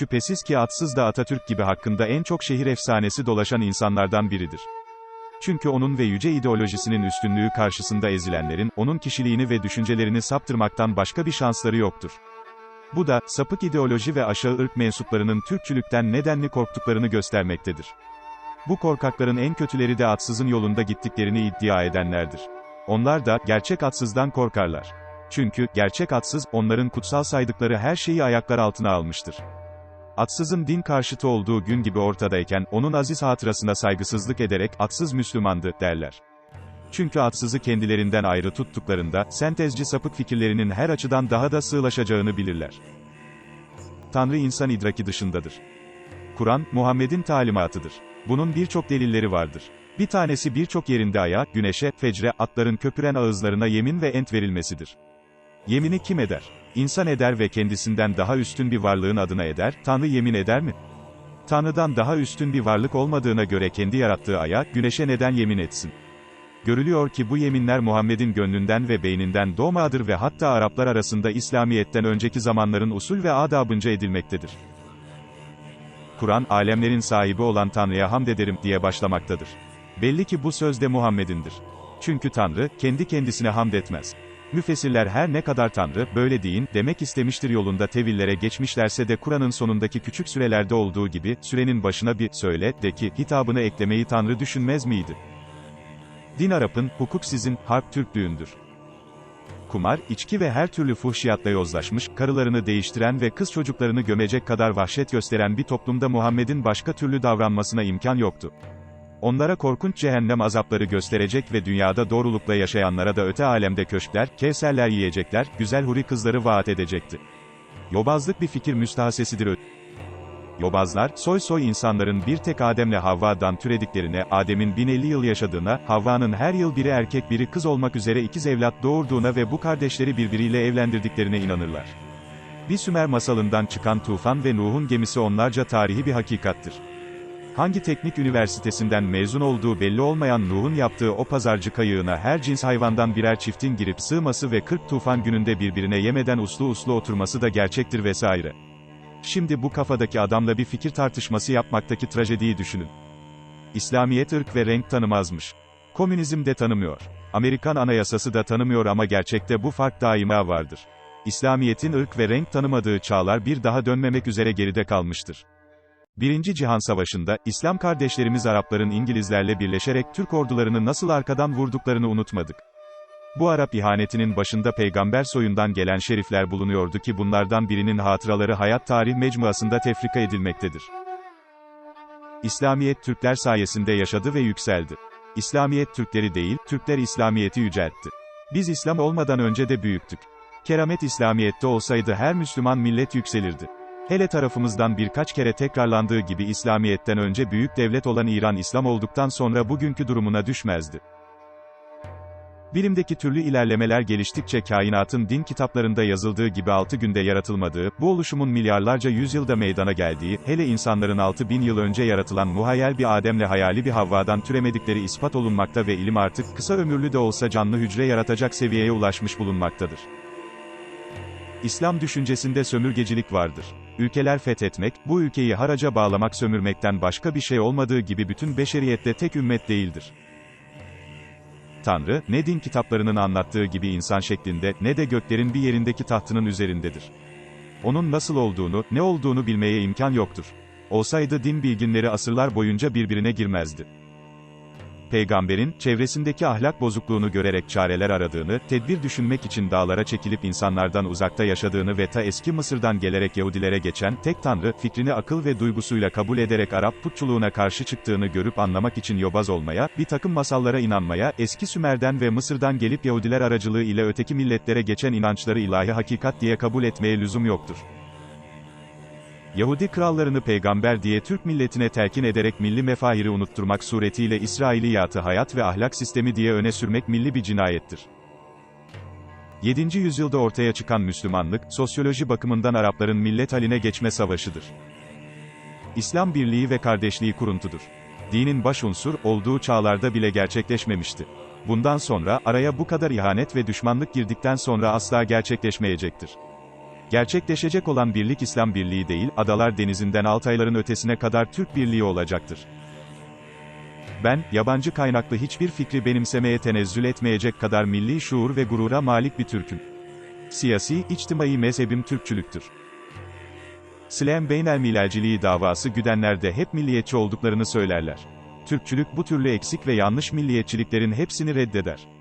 Şüphesiz ki atsız da Atatürk gibi hakkında en çok şehir efsanesi dolaşan insanlardan biridir. Çünkü onun ve yüce ideolojisinin üstünlüğü karşısında ezilenlerin, onun kişiliğini ve düşüncelerini saptırmaktan başka bir şansları yoktur. Bu da, sapık ideoloji ve aşağı ırk mensuplarının Türkçülükten nedenli korktuklarını göstermektedir. Bu korkakların en kötüleri de atsızın yolunda gittiklerini iddia edenlerdir. Onlar da, gerçek atsızdan korkarlar. Çünkü, gerçek atsız, onların kutsal saydıkları her şeyi ayaklar altına almıştır. Atsızın din karşıtı olduğu gün gibi ortadayken, onun aziz hatırasına saygısızlık ederek, atsız Müslümandı, derler. Çünkü atsızı kendilerinden ayrı tuttuklarında, sentezci sapık fikirlerinin her açıdan daha da sığlaşacağını bilirler. Tanrı insan idraki dışındadır. Kur'an, Muhammed'in talimatıdır. Bunun birçok delilleri vardır. Bir tanesi birçok yerinde aya, güneşe, fecre, atların köpüren ağızlarına yemin ve ent verilmesidir. Yemini kim eder? İnsan eder ve kendisinden daha üstün bir varlığın adına eder, Tanrı yemin eder mi? Tanrı'dan daha üstün bir varlık olmadığına göre kendi yarattığı aya, güneşe neden yemin etsin? Görülüyor ki bu yeminler Muhammed'in gönlünden ve beyninden doğmadır ve hatta Araplar arasında İslamiyet'ten önceki zamanların usul ve adabınca edilmektedir. Kur'an, alemlerin sahibi olan Tanrı'ya hamd ederim, diye başlamaktadır. Belli ki bu söz de Muhammed'indir. Çünkü Tanrı, kendi kendisine hamd etmez. Müfessirler her ne kadar Tanrı, böyle deyin, demek istemiştir yolunda tevillere geçmişlerse de Kur'an'ın sonundaki küçük sürelerde olduğu gibi, sürenin başına bir, söyle, de ki, hitabını eklemeyi Tanrı düşünmez miydi? Din Arap'ın, hukuk sizin, harp Türklüğündür. Kumar, içki ve her türlü fuhşiyatla yozlaşmış, karılarını değiştiren ve kız çocuklarını gömecek kadar vahşet gösteren bir toplumda Muhammed'in başka türlü davranmasına imkan yoktu. Onlara korkunç cehennem azapları gösterecek ve dünyada doğrulukla yaşayanlara da öte alemde köşkler, kevserler yiyecekler, güzel huri kızları vaat edecekti. Yobazlık bir fikir müstahasesidir ö- Yobazlar, soy soy insanların bir tek Adem'le Havva'dan türediklerine, Adem'in 1050 yıl yaşadığına, Havva'nın her yıl biri erkek biri kız olmak üzere ikiz evlat doğurduğuna ve bu kardeşleri birbiriyle evlendirdiklerine inanırlar. Bir Sümer masalından çıkan tufan ve Nuh'un gemisi onlarca tarihi bir hakikattir. Hangi teknik üniversitesinden mezun olduğu belli olmayan Nuh'un yaptığı o pazarcı kayığına her cins hayvandan birer çiftin girip sığması ve 40 tufan gününde birbirine yemeden uslu uslu oturması da gerçektir vesaire. Şimdi bu kafadaki adamla bir fikir tartışması yapmaktaki trajediyi düşünün. İslamiyet ırk ve renk tanımazmış. Komünizm de tanımıyor. Amerikan anayasası da tanımıyor ama gerçekte bu fark daima vardır. İslamiyet'in ırk ve renk tanımadığı çağlar bir daha dönmemek üzere geride kalmıştır. Birinci Cihan Savaşı'nda, İslam kardeşlerimiz Arapların İngilizlerle birleşerek Türk ordularını nasıl arkadan vurduklarını unutmadık. Bu Arap ihanetinin başında peygamber soyundan gelen şerifler bulunuyordu ki bunlardan birinin hatıraları hayat tarih mecmuasında tefrika edilmektedir. İslamiyet Türkler sayesinde yaşadı ve yükseldi. İslamiyet Türkleri değil, Türkler İslamiyet'i yüceltti. Biz İslam olmadan önce de büyüktük. Keramet İslamiyet'te olsaydı her Müslüman millet yükselirdi. Hele tarafımızdan birkaç kere tekrarlandığı gibi İslamiyet'ten önce büyük devlet olan İran İslam olduktan sonra bugünkü durumuna düşmezdi. Bilimdeki türlü ilerlemeler geliştikçe kainatın din kitaplarında yazıldığı gibi 6 günde yaratılmadığı, bu oluşumun milyarlarca yüzyılda meydana geldiği, hele insanların 6000 yıl önce yaratılan muhayyel bir Adem'le hayali bir Havva'dan türemedikleri ispat olunmakta ve ilim artık, kısa ömürlü de olsa canlı hücre yaratacak seviyeye ulaşmış bulunmaktadır. İslam düşüncesinde sömürgecilik vardır. Ülkeler fethetmek, bu ülkeyi haraca bağlamak sömürmekten başka bir şey olmadığı gibi bütün beşeriyette tek ümmet değildir. Tanrı, ne din kitaplarının anlattığı gibi insan şeklinde, ne de göklerin bir yerindeki tahtının üzerindedir. Onun nasıl olduğunu, ne olduğunu bilmeye imkan yoktur. Olsaydı din bilginleri asırlar boyunca birbirine girmezdi. Peygamberin, çevresindeki ahlak bozukluğunu görerek çareler aradığını, tedbir düşünmek için dağlara çekilip insanlardan uzakta yaşadığını ve ta eski Mısır'dan gelerek Yahudilere geçen, tek tanrı, fikrini akıl ve duygusuyla kabul ederek Arap putçuluğuna karşı çıktığını görüp anlamak için yobaz olmaya, bir takım masallara inanmaya, eski Sümer'den ve Mısır'dan gelip Yahudiler aracılığı ile öteki milletlere geçen inançları ilahi hakikat diye kabul etmeye lüzum yoktur. Yahudi krallarını peygamber diye Türk milletine telkin ederek milli mefahiri unutturmak suretiyle İsrailiyatı hayat ve ahlak sistemi diye öne sürmek milli bir cinayettir. 7. yüzyılda ortaya çıkan Müslümanlık, sosyoloji bakımından Arapların millet haline geçme savaşıdır. İslam birliği ve kardeşliği kuruntudur. Dinin baş unsur, olduğu çağlarda bile gerçekleşmemişti. Bundan sonra, araya bu kadar ihanet ve düşmanlık girdikten sonra asla gerçekleşmeyecektir. Gerçekleşecek olan birlik İslam birliği değil, Adalar Denizi'nden Altayların ötesine kadar Türk birliği olacaktır. Ben, yabancı kaynaklı hiçbir fikri benimsemeye tenezzül etmeyecek kadar milli şuur ve gurura malik bir Türk'üm. Siyasi, içtimai mezhebim Türkçülüktür. Slam beynelmilerciliği davası güdenler de hep milliyetçi olduklarını söylerler. Türkçülük bu türlü eksik ve yanlış milliyetçiliklerin hepsini reddeder.